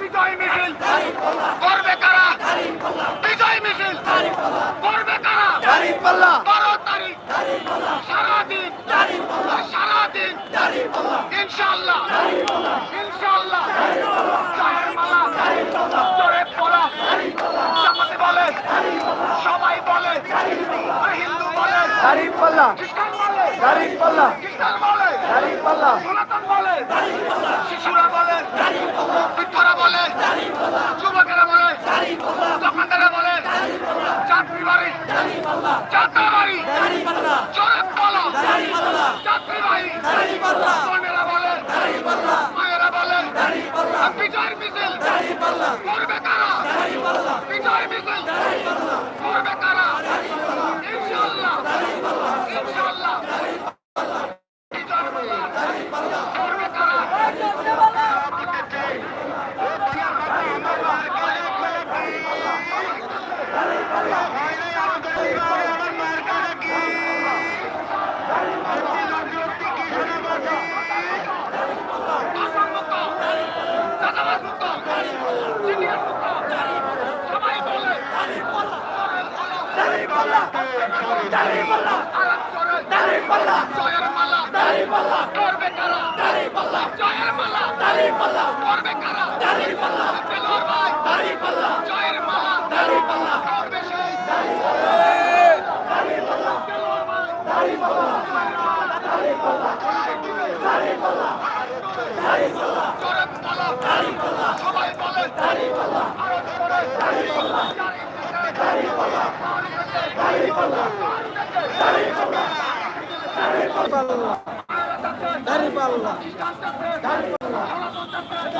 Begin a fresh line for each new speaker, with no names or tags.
বিজয় মিছিল। করবে কারা? বিজয় মিছিল। করবে কারা? বারো তারিখ। সারাদিন। সারাদিন। ইনশাল্লাহ ইনশাল্লাহ বলে। সবাই বলে। হিন্দু বলে। খ্রিস্টান বলে। খ্রিস্টান বলে।
দাঁড়িপাল্লা
বলে। শিশুরা বলে। বৃদ্ধরা বলে যুবকেরা বলে দোকানদারা বলে চাকরি বাড়ি যাত্রা বাড়ি জোরে বলো চাকরি বিজয়ের মিছিল করবে কারা বিজয় মিছিল করবে কারা ইনশাল্লাহ ইনশাল্লাহ বিজয় মিছিল করবে কারা আসাম মুক্ত চাঁদাবাজ মুক্ত সিন্ডিকেট মুক্ত সবাই বলে আরাম করে জয়ের মালা করবে কারা জয়ের মালা করবে কারা বেলোর ভাই জয়ের মালা করবে সেই বেলোর ভাই জোরে বলো সবাই বলে আরও জোরে
দাঁড়িপাল্লা
দাঁড়িয়ে পাল্লা।